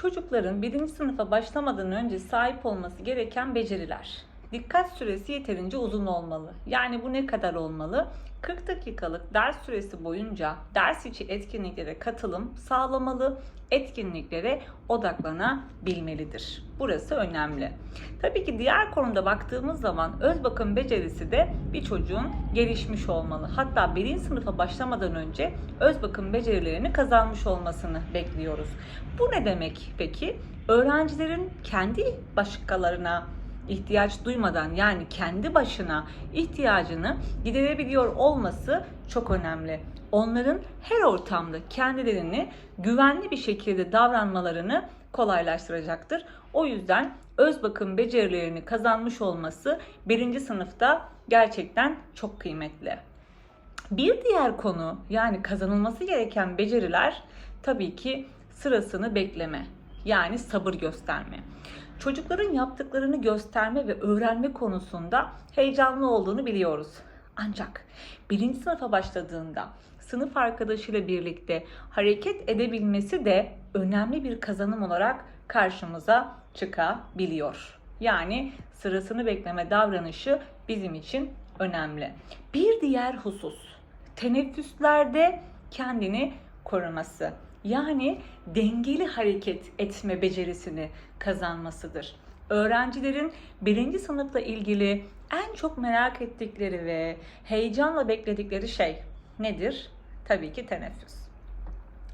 Çocukların birinci sınıfa başlamadan önce sahip olması gereken beceriler. Dikkat süresi yeterince uzun olmalı. Yani bu ne kadar olmalı? 40 dakikalık ders süresi boyunca ders içi etkinliklere katılım sağlamalı, etkinliklere odaklanabilmelidir. Burası önemli. Tabii ki diğer konuda baktığımız zaman öz bakım becerisi de bir çocuğun gelişmiş olmalı. Hatta birinci sınıfa başlamadan önce öz bakım becerilerini kazanmış olmasını bekliyoruz. Bu ne demek peki? Öğrencilerin kendi başkalarına ihtiyaç duymadan yani kendi başına ihtiyacını giderebiliyor olması çok önemli. Onların her ortamda kendilerini güvenli bir şekilde davranmalarını kolaylaştıracaktır. O yüzden öz bakım becerilerini kazanmış olması birinci sınıfta gerçekten çok kıymetli. Bir diğer konu yani kazanılması gereken beceriler tabii ki sırasını bekleme. Yani sabır gösterme. Çocukların yaptıklarını gösterme ve öğrenme konusunda heyecanlı olduğunu biliyoruz. Ancak birinci sınıfa başladığında sınıf arkadaşıyla birlikte hareket edebilmesi de önemli bir kazanım olarak karşımıza çıkabiliyor. Yani sırasını bekleme davranışı bizim için önemli. Bir diğer husus teneffüslerde kendini koruması. Yani dengeli hareket etme becerisini kazanmasıdır. Öğrencilerin birinci sınıfla ilgili en çok merak ettikleri ve heyecanla bekledikleri şey nedir? Tabii ki teneffüs.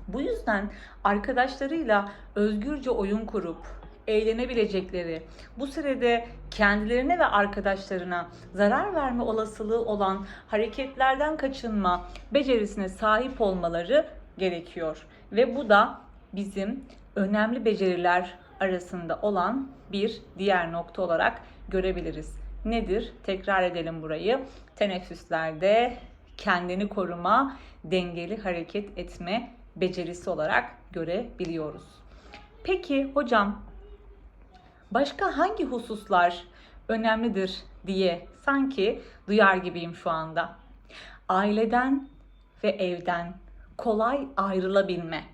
Bu yüzden arkadaşlarıyla özgürce oyun kurup eğlenebilecekleri, bu sürede kendilerine ve arkadaşlarına zarar verme olasılığı olan hareketlerden kaçınma becerisine sahip olmaları gerekiyor. Ve bu da bizim önemli beceriler arasında olan bir diğer nokta olarak görebiliriz. Nedir? Tekrar edelim burayı. Teneffüslerde kendini koruma, dengeli hareket etme becerisi olarak görebiliyoruz. Peki hocam başka hangi hususlar önemlidir diye sanki duyar gibiyim şu anda. Aileden ve evden kolay ayrılabilme.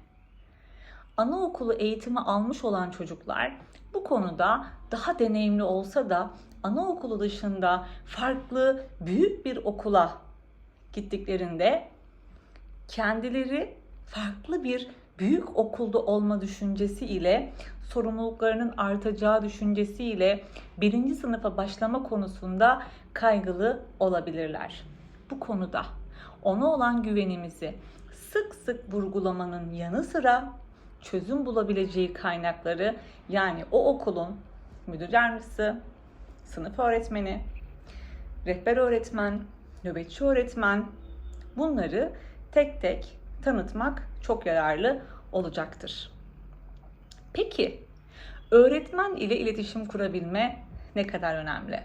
Anaokulu eğitimi almış olan çocuklar bu konuda daha deneyimli olsa da anaokulu dışında farklı büyük bir okula gittiklerinde kendileri farklı bir büyük okulda olma düşüncesi ile sorumluluklarının artacağı düşüncesiyle birinci sınıfa başlama konusunda kaygılı olabilirler. Bu konuda ona olan güvenimizi sık sık vurgulamanın yanı sıra çözüm bulabileceği kaynakları yani o okulun müdür yardımcısı, sınıf öğretmeni, rehber öğretmen, nöbetçi öğretmen bunları tek tek tanıtmak çok yararlı olacaktır. Peki öğretmen ile iletişim kurabilme ne kadar önemli?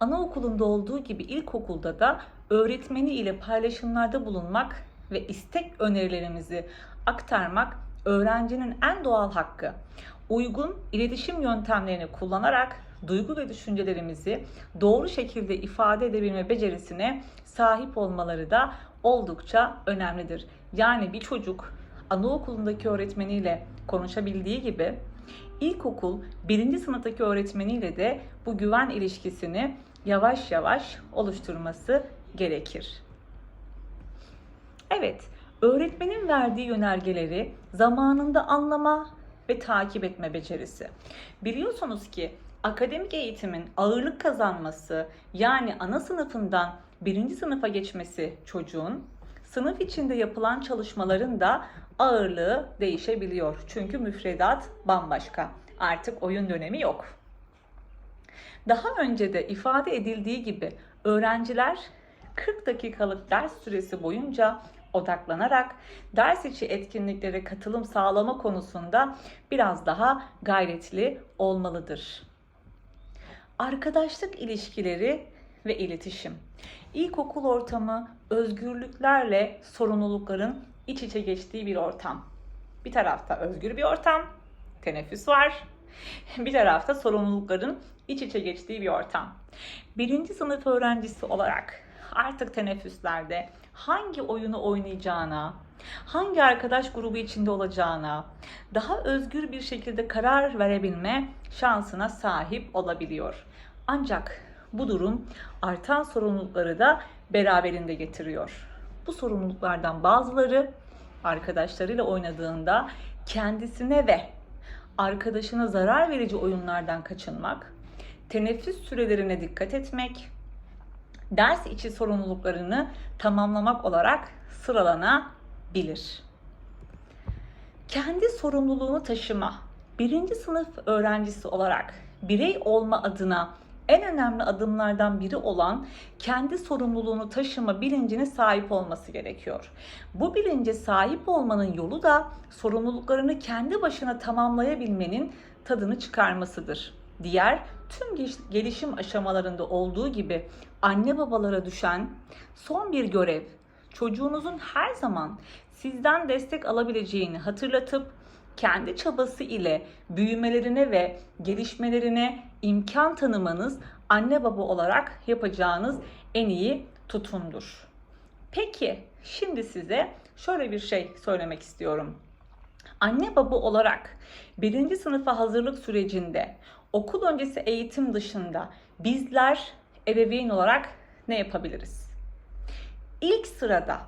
Anaokulunda olduğu gibi ilkokulda da öğretmeni ile paylaşımlarda bulunmak ve istek önerilerimizi aktarmak öğrencinin en doğal hakkı. Uygun iletişim yöntemlerini kullanarak duygu ve düşüncelerimizi doğru şekilde ifade edebilme becerisine sahip olmaları da oldukça önemlidir. Yani bir çocuk anaokulundaki öğretmeniyle konuşabildiği gibi ilkokul birinci sınıftaki öğretmeniyle de bu güven ilişkisini yavaş yavaş oluşturması gerekir. Evet, öğretmenin verdiği yönergeleri zamanında anlama ve takip etme becerisi. Biliyorsunuz ki akademik eğitimin ağırlık kazanması yani ana sınıfından birinci sınıfa geçmesi çocuğun sınıf içinde yapılan çalışmaların da ağırlığı değişebiliyor. Çünkü müfredat bambaşka. Artık oyun dönemi yok. Daha önce de ifade edildiği gibi öğrenciler 40 dakikalık ders süresi boyunca odaklanarak ders içi etkinliklere katılım sağlama konusunda biraz daha gayretli olmalıdır. Arkadaşlık ilişkileri ve iletişim. İlkokul ortamı özgürlüklerle sorumlulukların iç içe geçtiği bir ortam. Bir tarafta özgür bir ortam, teneffüs var. Bir tarafta sorumlulukların iç içe geçtiği bir ortam. Birinci sınıf öğrencisi olarak artık teneffüslerde hangi oyunu oynayacağına, hangi arkadaş grubu içinde olacağına, daha özgür bir şekilde karar verebilme şansına sahip olabiliyor. Ancak bu durum artan sorumlulukları da beraberinde getiriyor. Bu sorumluluklardan bazıları arkadaşlarıyla oynadığında kendisine ve arkadaşına zarar verici oyunlardan kaçınmak, teneffüs sürelerine dikkat etmek, ders içi sorumluluklarını tamamlamak olarak sıralanabilir. Kendi sorumluluğunu taşıma, birinci sınıf öğrencisi olarak birey olma adına en önemli adımlardan biri olan kendi sorumluluğunu taşıma bilincine sahip olması gerekiyor. Bu bilince sahip olmanın yolu da sorumluluklarını kendi başına tamamlayabilmenin tadını çıkarmasıdır. Diğer tüm gelişim aşamalarında olduğu gibi anne babalara düşen son bir görev çocuğunuzun her zaman sizden destek alabileceğini hatırlatıp kendi çabası ile büyümelerine ve gelişmelerine imkan tanımanız anne baba olarak yapacağınız en iyi tutumdur. Peki şimdi size şöyle bir şey söylemek istiyorum. Anne baba olarak birinci sınıfa hazırlık sürecinde okul öncesi eğitim dışında bizler ebeveyn olarak ne yapabiliriz? İlk sırada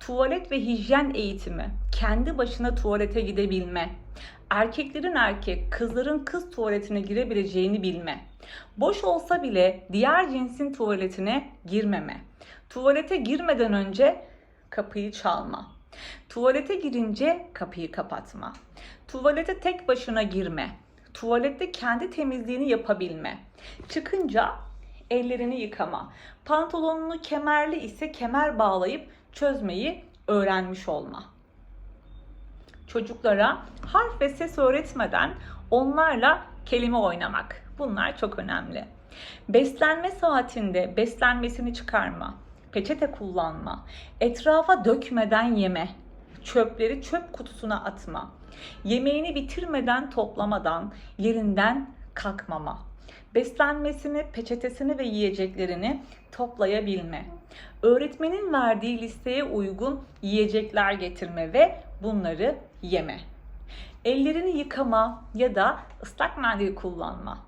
tuvalet ve hijyen eğitimi, kendi başına tuvalete gidebilme, erkeklerin erkek, kızların kız tuvaletine girebileceğini bilme, boş olsa bile diğer cinsin tuvaletine girmeme, tuvalete girmeden önce kapıyı çalma, tuvalete girince kapıyı kapatma, tuvalete tek başına girme, tuvalette kendi temizliğini yapabilme, çıkınca ellerini yıkama, pantolonunu kemerli ise kemer bağlayıp çözmeyi öğrenmiş olma. Çocuklara harf ve ses öğretmeden onlarla kelime oynamak. Bunlar çok önemli. Beslenme saatinde beslenmesini çıkarma, peçete kullanma, etrafa dökmeden yeme, çöpleri çöp kutusuna atma, yemeğini bitirmeden toplamadan yerinden kalkmama, beslenmesini, peçetesini ve yiyeceklerini toplayabilme, öğretmenin verdiği listeye uygun yiyecekler getirme ve bunları yeme. Ellerini yıkama ya da ıslak mendil kullanma.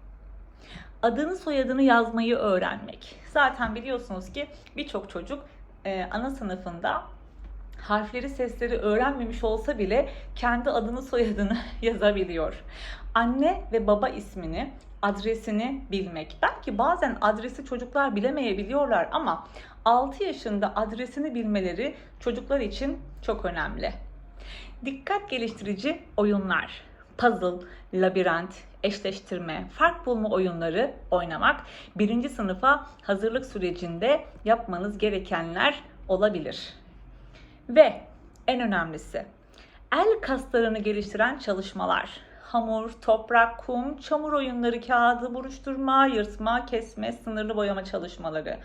Adını soyadını yazmayı öğrenmek. Zaten biliyorsunuz ki birçok çocuk e, ana sınıfında harfleri sesleri öğrenmemiş olsa bile kendi adını soyadını yazabiliyor. Anne ve baba ismini, adresini bilmek. Belki bazen adresi çocuklar bilemeyebiliyorlar ama 6 yaşında adresini bilmeleri çocuklar için çok önemli. Dikkat geliştirici oyunlar, puzzle, labirent, eşleştirme, fark bulma oyunları oynamak birinci sınıfa hazırlık sürecinde yapmanız gerekenler olabilir. Ve en önemlisi el kaslarını geliştiren çalışmalar. Hamur, toprak, kum, çamur oyunları, kağıdı buruşturma, yırtma, kesme, sınırlı boyama çalışmaları.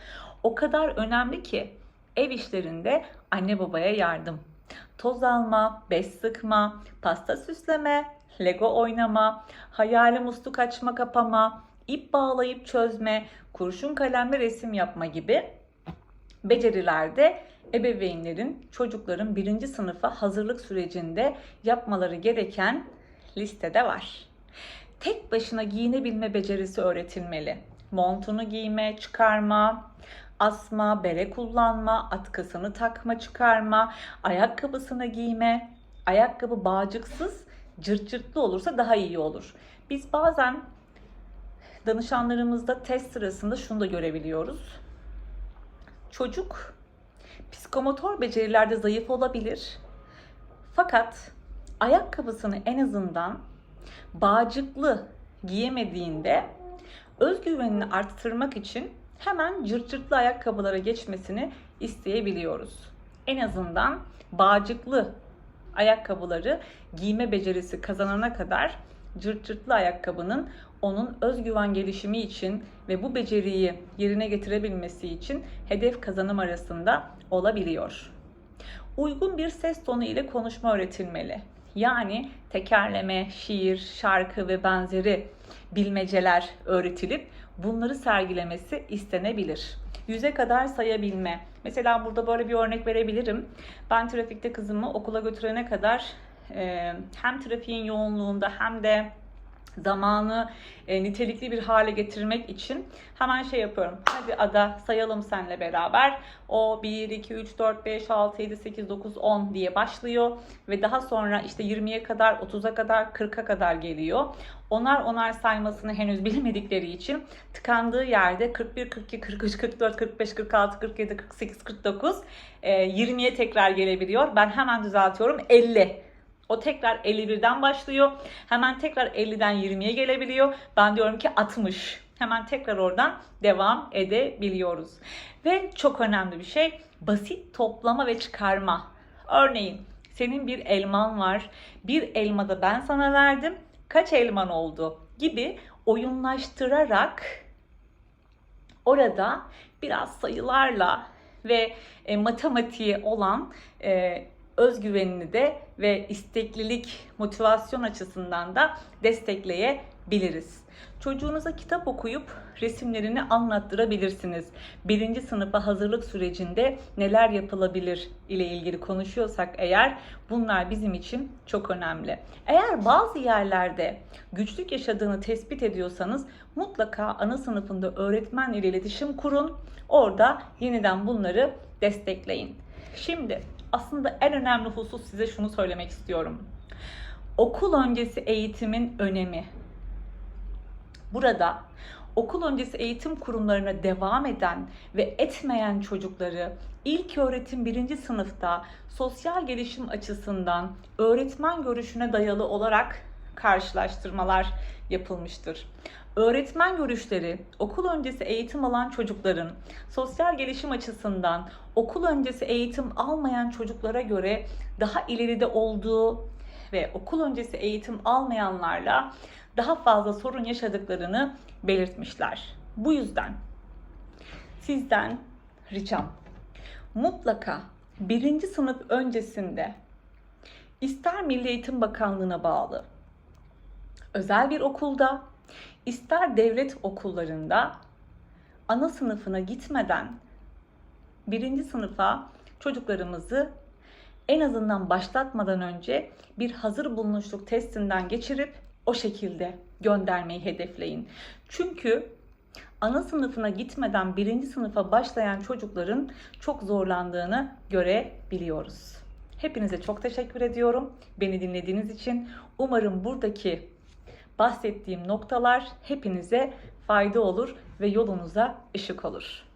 O kadar önemli ki ev işlerinde anne babaya yardım. Toz alma, bez sıkma, pasta süsleme, lego oynama, hayali musluk açma kapama, ip bağlayıp çözme, kurşun kalemle resim yapma gibi becerilerde ebeveynlerin çocukların birinci sınıfa hazırlık sürecinde yapmaları gereken listede var. Tek başına giyinebilme becerisi öğretilmeli. Montunu giyme, çıkarma, asma, bere kullanma, atkısını takma, çıkarma, ayakkabısını giyme, ayakkabı bağcıksız, cırt cırtlı olursa daha iyi olur. Biz bazen danışanlarımızda test sırasında şunu da görebiliyoruz. Çocuk psikomotor becerilerde zayıf olabilir. Fakat ayakkabısını en azından bağcıklı giyemediğinde özgüvenini arttırmak için hemen cırt cırtlı ayakkabılara geçmesini isteyebiliyoruz. En azından bağcıklı ayakkabıları giyme becerisi kazanana kadar cırt cırtlı ayakkabının onun özgüven gelişimi için ve bu beceriyi yerine getirebilmesi için hedef kazanım arasında olabiliyor. Uygun bir ses tonu ile konuşma öğretilmeli. Yani tekerleme, şiir, şarkı ve benzeri bilmeceler öğretilip bunları sergilemesi istenebilir. yüze kadar sayabilme. Mesela burada böyle bir örnek verebilirim. Ben trafikte kızımı okula götürene kadar hem trafiğin yoğunluğunda hem de zamanı e, nitelikli bir hale getirmek için hemen şey yapıyorum. Hadi Ada sayalım senle beraber. O 1, 2, 3, 4, 5, 6, 7, 8, 9, 10 diye başlıyor. Ve daha sonra işte 20'ye kadar, 30'a kadar, 40'a kadar geliyor. Onar onar saymasını henüz bilmedikleri için tıkandığı yerde 41, 42, 43, 44, 45, 46, 47, 48, 49, e, 20'ye tekrar gelebiliyor. Ben hemen düzeltiyorum 50. O tekrar 51'den başlıyor. Hemen tekrar 50'den 20'ye gelebiliyor. Ben diyorum ki 60. Hemen tekrar oradan devam edebiliyoruz. Ve çok önemli bir şey basit toplama ve çıkarma. Örneğin senin bir elman var. Bir elmada ben sana verdim. Kaç elman oldu gibi oyunlaştırarak orada biraz sayılarla ve e, matematiğe olan e, özgüvenini de ve isteklilik, motivasyon açısından da destekleyebiliriz. Çocuğunuza kitap okuyup resimlerini anlattırabilirsiniz. Birinci sınıfa hazırlık sürecinde neler yapılabilir ile ilgili konuşuyorsak eğer bunlar bizim için çok önemli. Eğer bazı yerlerde güçlük yaşadığını tespit ediyorsanız mutlaka ana sınıfında öğretmen ile iletişim kurun. Orada yeniden bunları destekleyin. Şimdi aslında en önemli husus size şunu söylemek istiyorum. Okul öncesi eğitimin önemi. Burada okul öncesi eğitim kurumlarına devam eden ve etmeyen çocukları ilk öğretim birinci sınıfta sosyal gelişim açısından öğretmen görüşüne dayalı olarak karşılaştırmalar yapılmıştır. Öğretmen görüşleri okul öncesi eğitim alan çocukların sosyal gelişim açısından okul öncesi eğitim almayan çocuklara göre daha ileride olduğu ve okul öncesi eğitim almayanlarla daha fazla sorun yaşadıklarını belirtmişler. Bu yüzden sizden ricam mutlaka birinci sınıf öncesinde ister Milli Eğitim Bakanlığı'na bağlı özel bir okulda ister devlet okullarında ana sınıfına gitmeden birinci sınıfa çocuklarımızı en azından başlatmadan önce bir hazır bulunuşluk testinden geçirip o şekilde göndermeyi hedefleyin. Çünkü ana sınıfına gitmeden birinci sınıfa başlayan çocukların çok zorlandığını görebiliyoruz. Hepinize çok teşekkür ediyorum. Beni dinlediğiniz için umarım buradaki bahsettiğim noktalar hepinize fayda olur ve yolunuza ışık olur.